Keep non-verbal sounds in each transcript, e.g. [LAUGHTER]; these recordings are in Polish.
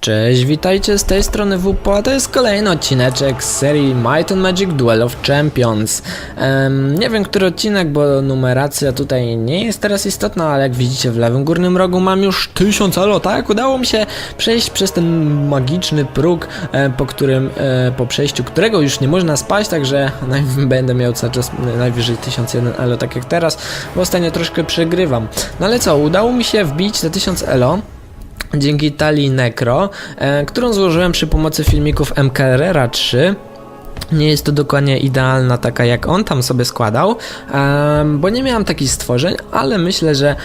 Cześć, witajcie z tej strony WPO, a to jest kolejny odcineczek z serii Might and Magic Duel of Champions. Em, nie wiem, który odcinek, bo numeracja tutaj nie jest teraz istotna, ale jak widzicie w lewym górnym rogu mam już 1000 elo, tak? Udało mi się przejść przez ten magiczny próg, e, po którym, e, po przejściu którego już nie można spaść, także [LAUGHS] będę miał cały czas najwyżej 1001 elo, tak jak teraz, bo ostatnio troszkę przegrywam. No ale co, udało mi się wbić te 1000 elo, dzięki talii Necro, e, którą złożyłem przy pomocy filmików MKRR 3. Nie jest to dokładnie idealna taka jak on tam sobie składał, bo nie miałem takich stworzeń, ale myślę, że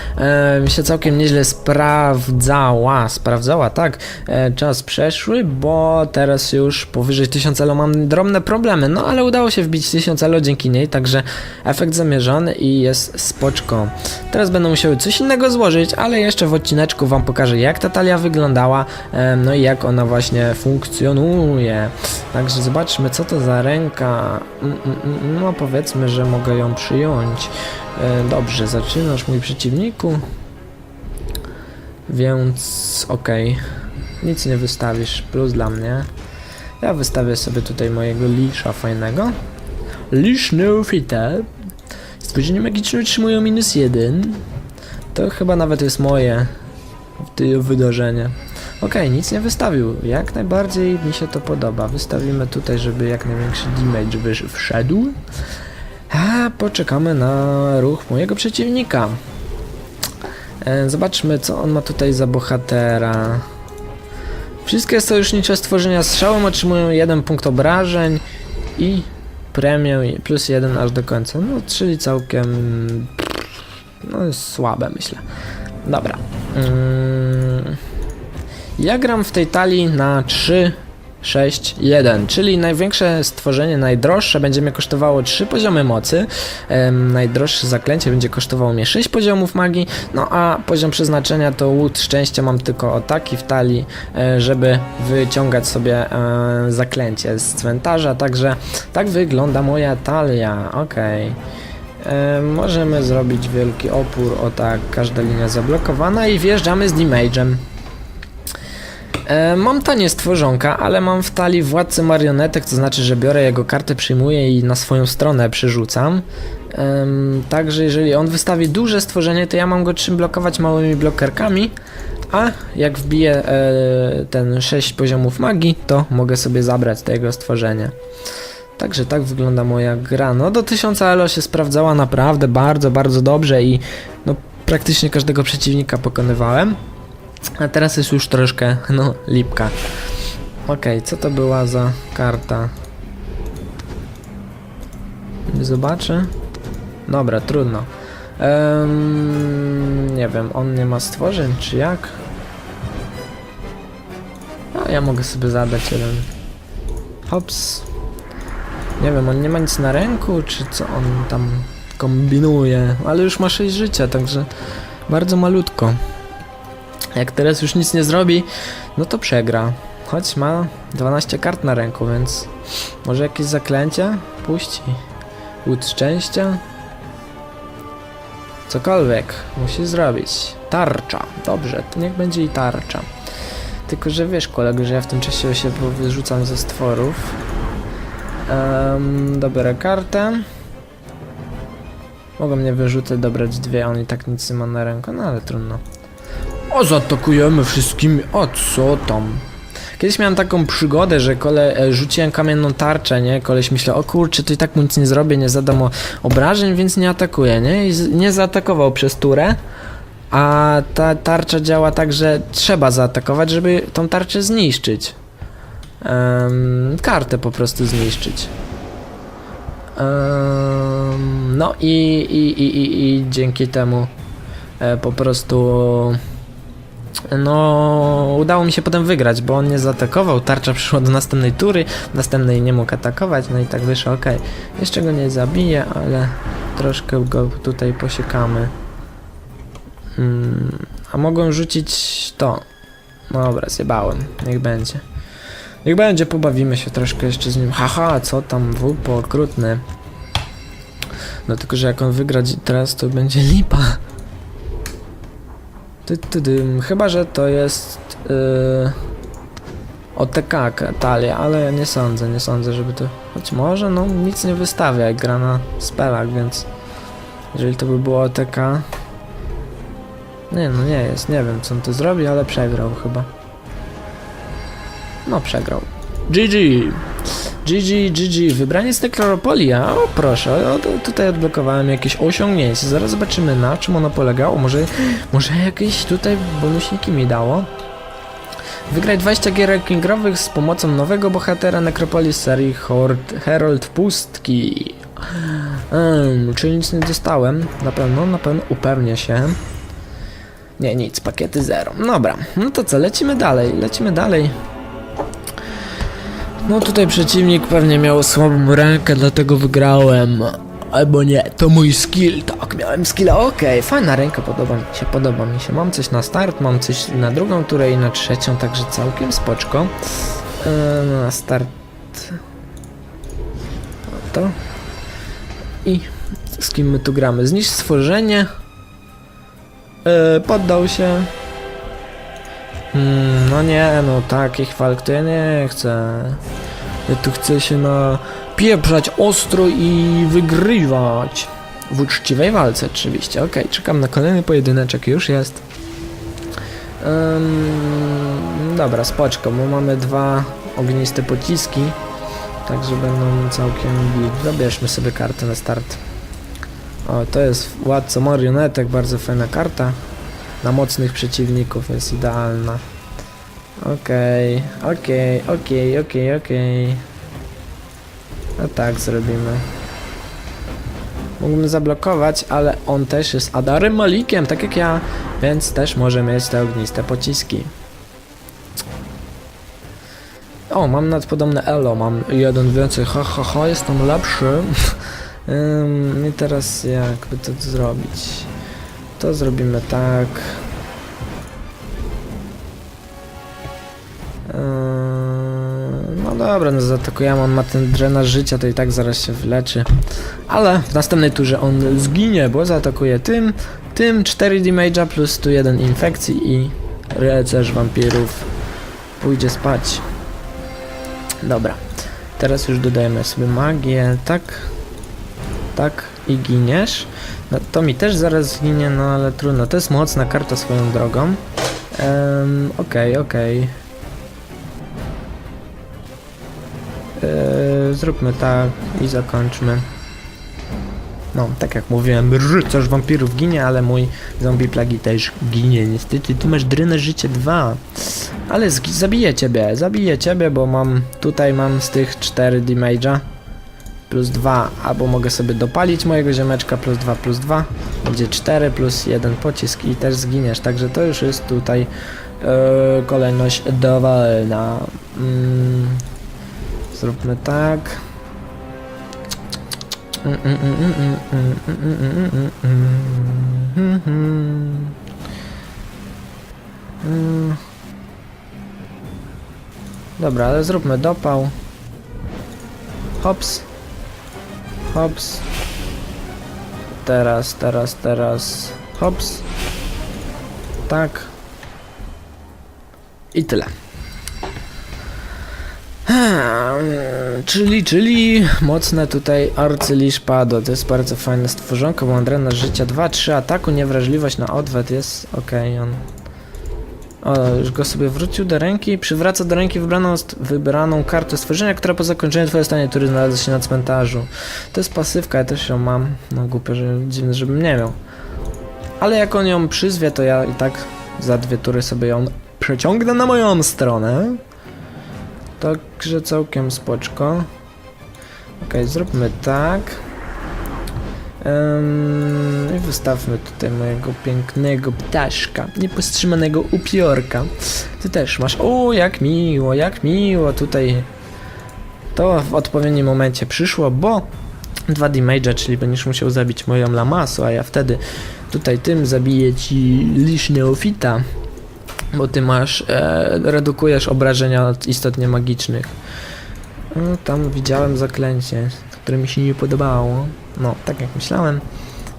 się całkiem nieźle sprawdzała, sprawdzała, tak, e, czas przeszły, bo teraz już powyżej 1000 elo mam drobne problemy, no ale udało się wbić 1000 elo dzięki niej, także efekt zamierzony i jest spoczko. Teraz będę musiał coś innego złożyć, ale jeszcze w odcineczku wam pokażę jak ta talia wyglądała, no i jak ona właśnie funkcjonuje. Także zobaczmy co to za ręka. Mm, mm, mm, No powiedzmy, że mogę ją przyjąć. E, Dobrze, zaczynasz mój przeciwniku. Więc okej. Nic nie wystawisz, plus dla mnie. Ja wystawię sobie tutaj mojego lisza fajnego. Lisz Neofita. Spojrzenie magiczne otrzymują minus jeden. To chyba nawet jest moje wydarzenie. Okej, nic nie wystawił. Jak najbardziej mi się to podoba. Wystawimy tutaj, żeby jak największy damage wysz- wszedł. A poczekamy na ruch mojego przeciwnika. E, zobaczmy, co on ma tutaj za bohatera. Wszystkie sojusznicze stworzenia z strzałem otrzymują jeden punkt obrażeń i premię plus jeden aż do końca. No, czyli całkiem. No, słabe, myślę. Dobra. Mm, ja gram w tej talii na 3, 6, 1, czyli największe stworzenie, najdroższe będzie mnie kosztowało 3 poziomy mocy, em, najdroższe zaklęcie będzie kosztowało mnie 6 poziomów magii, no a poziom przeznaczenia to łód szczęścia mam tylko o taki w talii, e, żeby wyciągać sobie e, zaklęcie z cmentarza, także tak wygląda moja talia, okej. E, możemy zrobić wielki opór, o tak, każda linia zablokowana i wjeżdżamy z damage'em. E, mam tanie stworzonka, ale mam w talii władcę marionetek, to znaczy, że biorę jego kartę, przyjmuję i na swoją stronę przerzucam. Em, Także jeżeli on wystawi duże stworzenie, to ja mam go czym blokować małymi blokerkami, a jak wbiję e, ten 6 poziomów magii, to mogę sobie zabrać to jego stworzenie. Także tak wygląda moja gra. No do 1000 elo się sprawdzała naprawdę bardzo, bardzo dobrze i no praktycznie każdego przeciwnika pokonywałem. A teraz jest już troszkę, no, lipka. Okej, co to była za karta? Zobaczę. Dobra, trudno. Em, nie wiem, on nie ma stworzeń, czy jak? A ja mogę sobie zadać jeden. Hops. Nie wiem, on nie ma nic na ręku, czy co on tam kombinuje, ale już ma 6 życia, także bardzo malutko. Jak teraz już nic nie zrobi, no to przegra. Choć ma 12 kart na ręku, więc może jakieś zaklęcie puści. Łód szczęścia. Cokolwiek musi zrobić. Tarcza. Dobrze, to niech będzie i tarcza. Tylko, że wiesz, kolego, że ja w tym czasie się wyrzucam ze stworów. Um, dobrę kartę. Mogą mnie wyrzucać, dobrać dwie, on i tak nic nie ma na ręku, no ale trudno. O, zaatakujemy wszystkimi, o co tam? Kiedyś miałem taką przygodę, że kole, e, rzuciłem kamienną tarczę, nie? Koleś myślał, o kurczę, to i tak mu nic nie zrobię, nie zadam obrażeń, więc nie atakuję, nie? I nie zaatakował przez turę, a ta tarcza działa tak, że trzeba zaatakować, żeby tą tarczę zniszczyć. Em, kartę po prostu zniszczyć. Em, no i, i, i, i, i dzięki temu e, po prostu no udało mi się potem wygrać, bo on nie zaatakował, tarcza przyszła do następnej tury, następnej nie mógł atakować, no i tak wyszło, ok. Jeszcze go nie zabiję, ale troszkę go tutaj posiekamy. Mm, a mogłem rzucić to. No dobra, zjebałem, niech będzie. Niech będzie, pobawimy się troszkę jeszcze z nim. Haha, co tam, WP, okrutny. No tylko, że jak on wygra teraz, to będzie lipa. Ty, ty, dym. Chyba, że to jest... Yy... OTK talia, ale nie sądzę, nie sądzę, żeby to... Choć może, no nic nie wystawia jak gra na spelach, więc... Jeżeli to by było OTK... Nie, no nie jest, nie wiem co on tu zrobi, ale przegrał chyba. No przegrał. GG! GG, GG, wybranie z Nekropolia, o proszę, o, tutaj odblokowałem jakieś osiągnięcie, zaraz zobaczymy na czym ono polegało, może, może jakieś tutaj bonusniki mi dało. Wygraj 20 gier rankingowych z pomocą nowego bohatera Nekropolii z serii Hord, Herald Pustki. Um, czyli nic nie dostałem, na pewno, na pewno upewnię się. Nie, nic, pakiety zero. Dobra, no to co, lecimy dalej, lecimy dalej. No tutaj przeciwnik pewnie miał słabą rękę, dlatego wygrałem. Albo nie, to mój skill, tak, miałem skilla, okej, fajna ręka, podoba mi się, podoba mi się. Mam coś na start, mam coś na drugą turę i na trzecią, także całkiem spoczko. Eee, na start... To. I z kim my tu gramy? Zniszcz stworzenie. Eee, poddał się. Hmm, no nie, no takich walk to ja nie chcę. Ja tu chcę się na pieprzać ostro i wygrywać. W uczciwej walce oczywiście. Okej, czekam na kolejny pojedyneczek, już jest. Ym, dobra, spoczko, bo mamy dwa ogniste pociski. Także będą całkiem git. Zabierzmy sobie kartę na start. O, to jest Władco Marionetek, bardzo fajna karta. Na mocnych przeciwników jest idealna. Okej, okej, okej, okej, okej. No tak zrobimy. Mógłbym zablokować, ale on też jest Adarem Malikiem, tak jak ja, więc też może mieć te ogniste pociski. O, mam nadpodobne elo, mam jeden więcej, ha ha ha, jestem lepszy. [LAUGHS] Ym, I teraz jakby to zrobić? To zrobimy tak. Eee, No dobra, no zaatakujemy, on ma ten drenaż życia, to i tak zaraz się wyleczy. Ale w następnej turze on zginie, bo zaatakuje tym, tym 4 damage'a plus tu 1 infekcji i rycerz wampirów pójdzie spać. Dobra, teraz już dodajemy sobie magię, tak, tak i giniesz. No, to mi też zaraz zginie, no ale trudno, to jest mocna karta swoją drogą. Okej, okej. Eee, zróbmy tak i zakończmy. No, tak jak mówiłem, rycerz wampirów ginie, ale mój zombie plagi też ginie. Niestety, tu masz drynę życie 2. Ale zabiję ciebie, zabiję ciebie, bo mam, tutaj mam z tych 4 damage'a plus 2, albo mogę sobie dopalić mojego ziomeczka plus 2 plus 2, będzie 4 plus 1 pocisk i też zginiesz, także to już jest tutaj yy, kolejność dowolna. Mm, zróbmy tak. Dobra, ale zróbmy dopał. Hops. Hops. Teraz, teraz, teraz. Hops. Tak. I tyle. Hmm, czyli, czyli mocne tutaj arcylisz padło. To jest bardzo fajne stworzonko, bo Andrena życia 2, 3 ataku, niewrażliwość na odwet jest ok. On... O, już go sobie wrócił do ręki. Przywraca do ręki wybraną, wybraną kartę stworzenia, która po zakończeniu twojej stanie tury znalazła się na cmentarzu. To jest pasywka, ja też ją mam. No głupio, że dziwne, żebym nie miał. Ale jak on ją przyzwie, to ja i tak za dwie tury sobie ją przeciągnę na moją stronę. Także całkiem spoczko. Okej, zróbmy tak. I wystawmy tutaj mojego pięknego ptaszka, niepostrzymanego upiorka. Ty też masz. O, jak miło, jak miło tutaj. To w odpowiednim momencie przyszło, bo dwa damage'a, czyli będziesz musiał zabić moją lamasu, a ja wtedy tutaj tym zabiję ci lisz neofita, bo ty masz, e, redukujesz obrażenia od istot niemagicznych. No, tam widziałem zaklęcie, które mi się nie podobało. No, tak jak myślałem.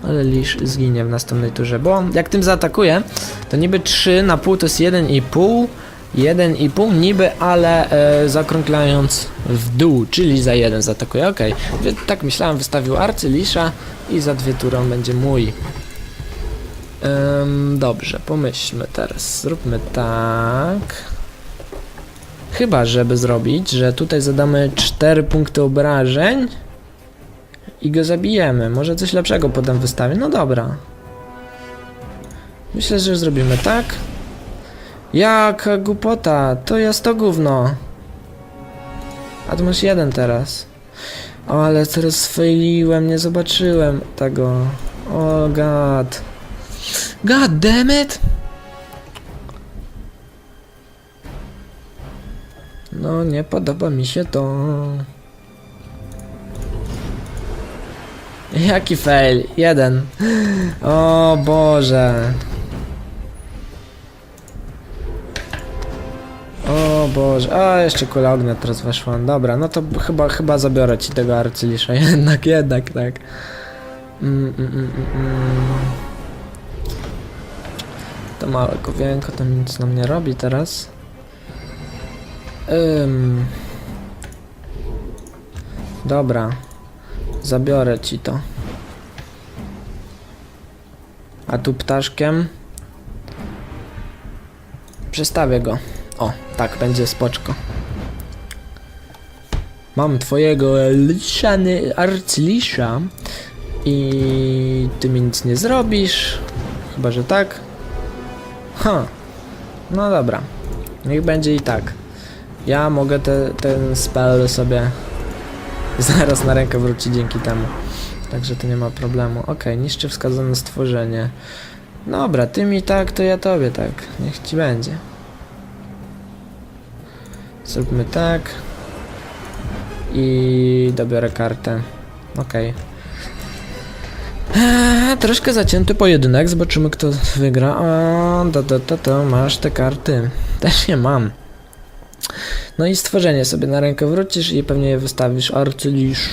Ale Lisz zginie w następnej turze, bo jak tym zaatakuje, to niby 3 na pół to jest 1,5, 1,5 niby, ale e, zakrąglając w dół, czyli za jeden zaatakuje. Okej, okay. tak myślałem, wystawił arcylisza i za dwie tury on będzie mój. Dobrze, pomyślmy teraz. Zróbmy tak. Chyba, żeby zrobić, że tutaj zadamy 4 punkty obrażeń i go zabijemy. Może coś lepszego potem wystawię. No dobra. Myślę, że zrobimy tak. Jaka głupota, to jest to gówno. A tu masz jeden teraz. O, ale teraz sfailiłem, nie zobaczyłem tego. O, god. God damn it! No, nie podoba mi się to. Jaki fail? Jeden. O Boże. O Boże, a jeszcze kula ognia teraz weszła. Dobra, no to chyba, chyba zabiorę ci tego arcylisza. [LAUGHS] Jednak, jednak, tak. Mm, mm, mm, mm, mm. To małe kowienko to nic nam nie robi teraz. Ym. Dobra. Zabiorę ci to. A tu ptaszkiem. Przestawię go. O, tak, będzie spoczko. Mam twojego liszany arcylisza i ty mi nic nie zrobisz. Chyba, że tak. Ha. No dobra. Niech będzie i tak. Ja mogę te, ten spell sobie [LAUGHS] zaraz na rękę wrócić dzięki temu. Także to nie ma problemu. Okej, niszczy wskazane stworzenie. Dobra, ty mi tak, to ja tobie tak. Niech ci będzie. Zróbmy tak. I dobiorę kartę. Okej. Eee, troszkę zacięty pojedynek, zobaczymy kto wygra. O, to, to, to, to, masz te karty. Też je mam. No i stworzenie sobie na rękę wrócisz i pewnie je wystawisz. Arcylisz.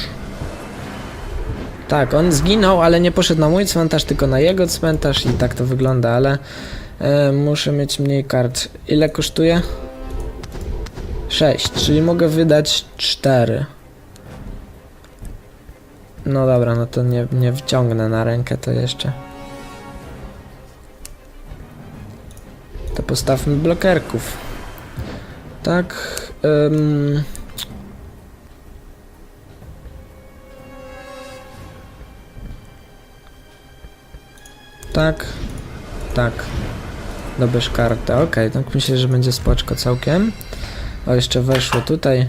Tak, on zginął, ale nie poszedł na mój cmentarz, tylko na jego cmentarz i tak to wygląda, ale e, muszę mieć mniej kart. Ile kosztuje? 6, czyli mogę wydać 4. No dobra, no to nie, nie wciągnę na rękę to jeszcze. To postawmy blokerków. Tak. Ym. Tak. Tak. Dobierz kartę. Okej, tak myślę, że będzie spoczko całkiem. O, jeszcze weszło tutaj.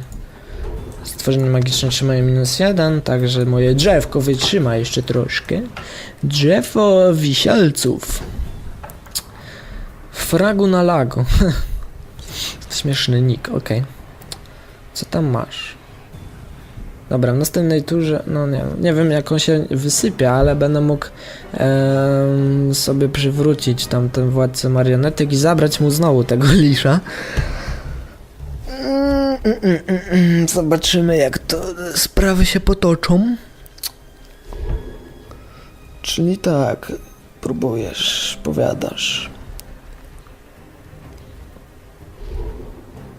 Stworzenie magiczne trzymają minus jeden, także moje drzewko wytrzyma jeszcze troszkę. Drzewo wisielców. Fragu na lagu. [LAUGHS] Śmieszny nick, okej. Co tam masz? Dobra, w następnej turze, no nie, nie wiem jak on się wysypia, ale będę mógł em, sobie przywrócić tamten władcę marionetek i zabrać mu znowu tego [LAUGHS] lisza. Zobaczymy jak to sprawy się potoczą. Czyli tak, próbujesz, powiadasz.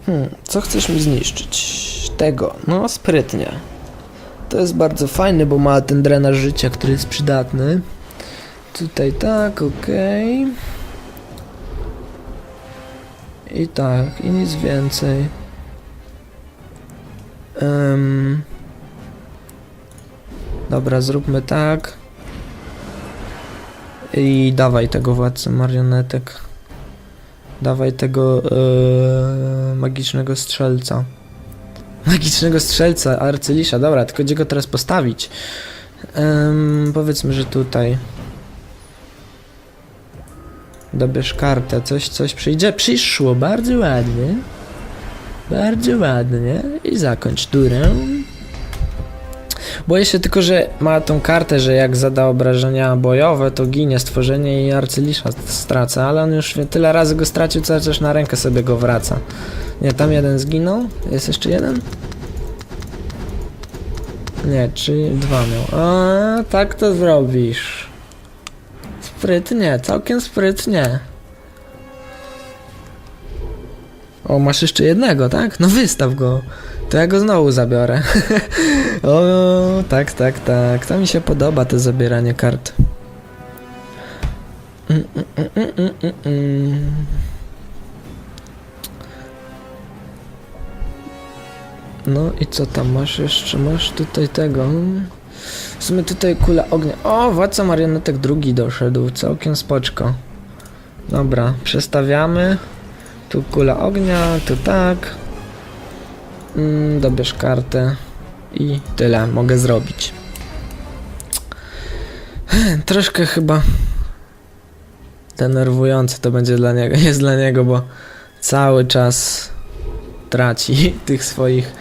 Hmm, co chcesz mi zniszczyć? Tego, no sprytnie. To jest bardzo fajne, bo ma ten drenaż życia, który jest przydatny. Tutaj tak, okej. I tak, i nic więcej. Em. Dobra, zróbmy tak. I dawaj tego władcę marionetek. Dawaj tego e, magicznego strzelca. Magicznego strzelca, arcylisza. Dobra, tylko gdzie go teraz postawić? Powiedzmy, że tutaj. Dobierz kartę, coś, coś przyjdzie. Przyszło, bardzo ładnie. Bardzo ładnie. I zakończ turę. Boję się tylko, że ma tą kartę, że jak zada obrażenia bojowe, to ginie stworzenie i arcylisza straca, ale on już tyle razy go stracił, co chociaż na rękę sobie go wraca. Nie, tam jeden zginął. Jest jeszcze jeden? Nie, czy dwa miał. A, tak to zrobisz. Sprytnie, całkiem sprytnie. O, masz jeszcze jednego, tak? No wystaw go. To ja go znowu zabiorę. [LAUGHS] o, tak, tak, tak. To mi się podoba, to zabieranie kart. Mm, mm, mm. No i co tam masz jeszcze? Masz tutaj tego. W sumie tutaj kula ognia. O, władca marionetek drugi doszedł. Całkiem spoczko. Dobra, przestawiamy. Tu kula ognia, tu tak. Mm, dobierz kartę. I tyle mogę zrobić. Troszkę chyba denerwujące to będzie dla niego, [LAUGHS] jest dla niego, bo cały czas traci [LAUGHS] tych swoich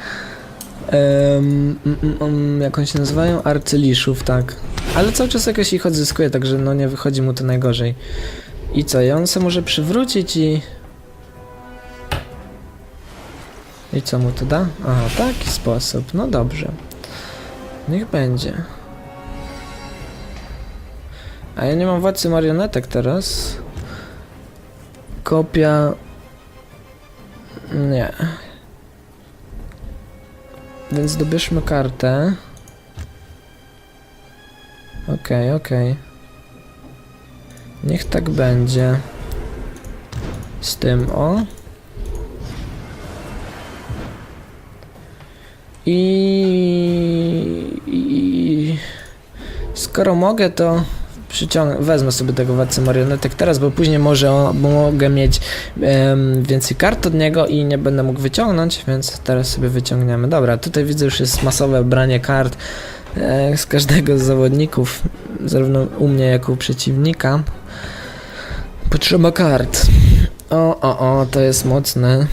mm, jak oni się nazywają? Arcyliszów, tak. Ale cały czas jakoś ich odzyskuje, także no nie wychodzi mu to najgorzej. I co, i on se może przywrócić i... I co mu to da? Aha, taki sposób. No dobrze. Niech będzie. A ja nie mam władcy marionetek teraz. Kopia... Nie. Więc dobierzmy kartę. Okej, okej. Niech tak będzie. Z tym o. I, i skoro mogę, to przyciągnę, wezmę sobie tego władcę marionetek teraz, bo później może bo mogę mieć em, więcej kart od niego i nie będę mógł wyciągnąć, więc teraz sobie wyciągniemy. Dobra, tutaj widzę już jest masowe branie kart e, z każdego z zawodników, zarówno u mnie, jak u przeciwnika. Potrzeba kart. O, o, o, to jest mocne.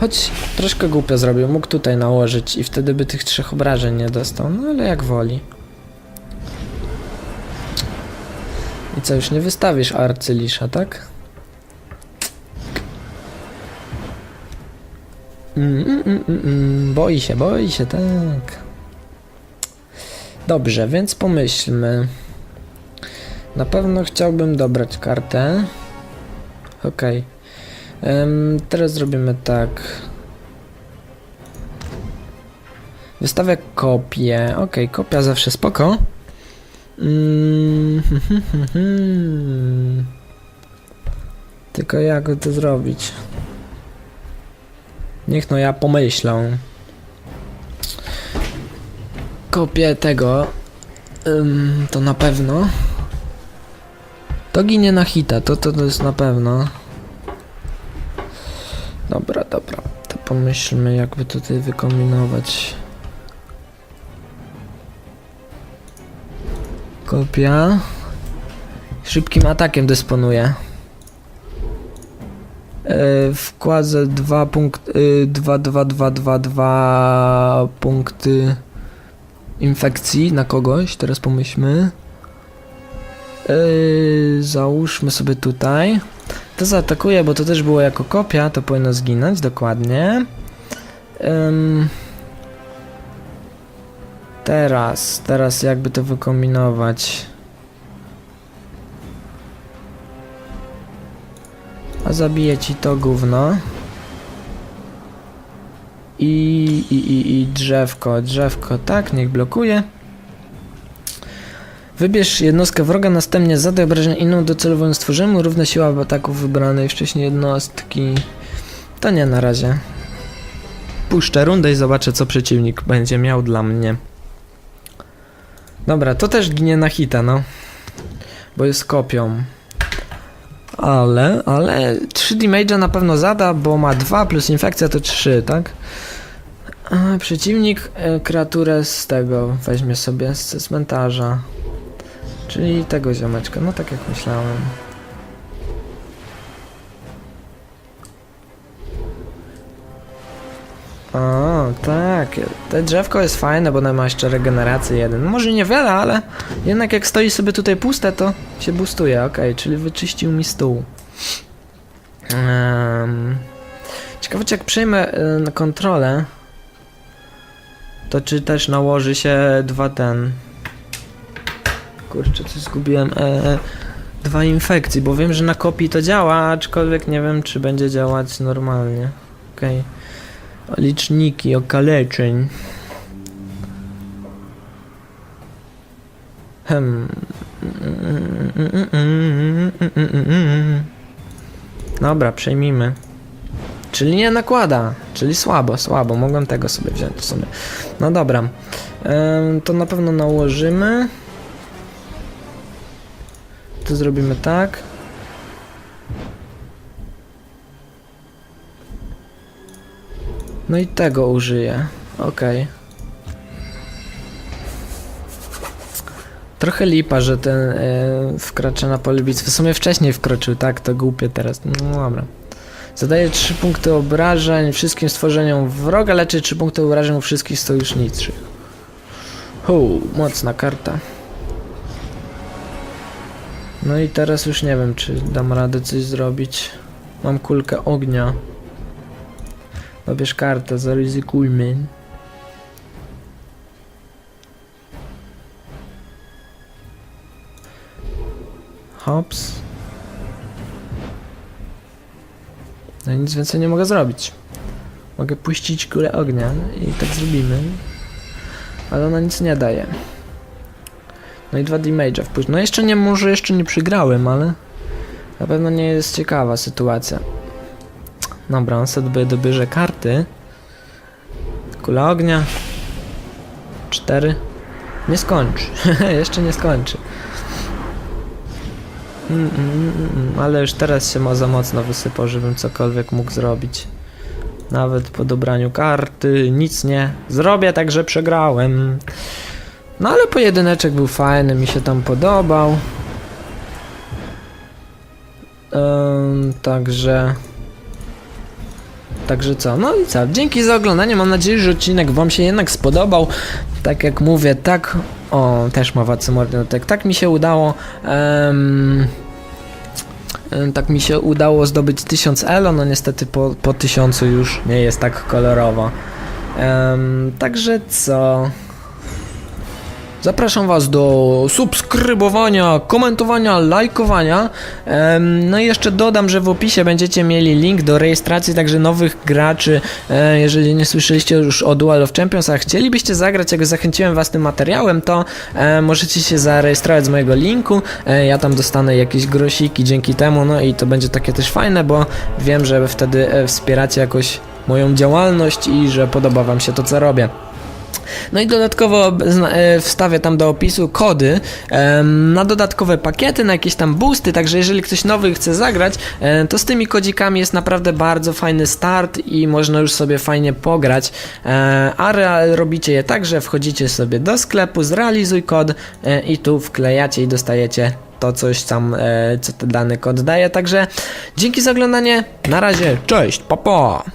Choć troszkę głupio zrobił, mógł tutaj nałożyć i wtedy by tych trzech obrażeń nie dostał, no ale jak woli. I co, już nie wystawisz arcylisza, tak? Mm, mm, mm, mm, mm. Boi się, boi się, tak. Dobrze, więc pomyślmy. Na pewno chciałbym dobrać kartę. Okej. Em, teraz zrobimy tak. Wystawię kopię. Okej, kopia zawsze spoko. Mm, Tylko jak to zrobić? Niech no ja pomyślę. Kopię tego. To na pewno. To ginie na hita, to, to, to jest na pewno. Dobra, dobra. To pomyślmy, jakby tutaj wykombinować. Kopia. Szybkim atakiem dysponuje. Yy, wkładzę dwa punkty. Yy, dwa, dwa, dwa, dwa, dwa punkty infekcji na kogoś. Teraz pomyślmy. Yy, załóżmy sobie tutaj. To zaatakuje, bo to też było jako kopia, to powinno zginąć, dokładnie. Ym, teraz, teraz jakby to wykombinować. A zabije ci to gówno. I, i, i, i drzewko, drzewko, tak, niech blokuje. Wybierz jednostkę wroga, następnie zadaj obrażenia inną docelową stworzymy, równa siła w ataku wybranej wcześniej jednostki. To nie na razie. Puszczę rundę i zobaczę co przeciwnik będzie miał dla mnie. Dobra, to też ginie na hita, no. Bo jest kopią. Ale, ale 3 damage'a na pewno zada, bo ma 2 plus infekcja to 3, tak? A, przeciwnik e, kreaturę z tego weźmie sobie z cmentarza. Czyli tego ziomeczka, no tak jak myślałem. O, tak. To drzewko jest fajne, bo ono ma jeszcze regenerację jeden. Może niewiele, ale jednak jak stoi sobie tutaj puste, to się boostuje. Okej, czyli wyczyścił mi stół. Um, ciekawe, czy jak przejmę y, kontrolę, to czy też nałoży się dwa ten... Kurczę, coś zgubiłem. E, Dwa infekcji, bo wiem, że na kopii to działa, aczkolwiek nie wiem, czy będzie działać normalnie. Okej. Liczniki okaleczeń. Hmm. Dobra, przejmijmy. Czyli nie nakłada, czyli słabo, słabo. Mogłem tego sobie wziąć w sumie. No dobra. To na pewno nałożymy. To zrobimy tak. No i tego użyję. Okej. Trochę lipa, że ten e, wkracza na pole bitwy. W sumie wcześniej wkroczył, tak? To głupie teraz. No dobra. Zadaje 3 punkty obrażeń wszystkim stworzeniom wroga, leczy 3 punkty obrażeń u wszystkich sojuszniczych. Hu, mocna karta. No i teraz już nie wiem, czy dam radę coś zrobić. Mam kulkę ognia. Dobierz kartę, zaryzykujmy. Hops. No i nic więcej nie mogę zrobić. Mogę puścić kulę ognia i tak zrobimy. Ale ona nic nie daje. No i dwa damage'a wpuść. No jeszcze nie, może jeszcze nie przygrałem, ale na pewno nie jest ciekawa sytuacja. Dobra, on sobie dobierze karty. Kula ognia. Cztery. Nie skończy. [LAUGHS] jeszcze nie skończy. Mm, mm, mm, mm, ale już teraz się ma za mocno wysypał, żebym cokolwiek mógł zrobić. Nawet po dobraniu karty nic nie zrobię, także przegrałem. No ale pojedyneczek był fajny, mi się tam podobał. Ym, także. Także co? No i co? Dzięki za oglądanie. Mam nadzieję, że odcinek Wam się jednak spodobał. Tak jak mówię, tak. O, też ma wacy mordotek. Tak mi się udało. em, tak mi się udało zdobyć 1000 elo. No niestety po, po 1000 już nie jest tak kolorowo. Em, także co? Zapraszam Was do subskrybowania, komentowania, lajkowania. No i jeszcze dodam, że w opisie będziecie mieli link do rejestracji także nowych graczy. E, Jeżeli nie słyszeliście już o Duel of Champions, a chcielibyście zagrać, jak zachęciłem Was tym materiałem, to e, możecie się zarejestrować z mojego linku. E, Ja tam dostanę jakieś grosiki dzięki temu, no i to będzie takie też fajne, bo wiem, że wtedy wspieracie jakoś moją działalność i że podoba Wam się to, co robię. No i dodatkowo e, wstawię tam do opisu kody na dodatkowe pakiety, na jakieś tam boosty, także jeżeli ktoś nowy chce zagrać, e, to z tymi kodzikami jest naprawdę bardzo fajny start i można już sobie fajnie pograć. E, a robicie je tak, że wchodzicie sobie do sklepu, zrealizuj kod i tu wklejacie i dostajecie to coś tam, co ten dany kod daje. Także dzięki za oglądanie, na razie, cześć, pa pa!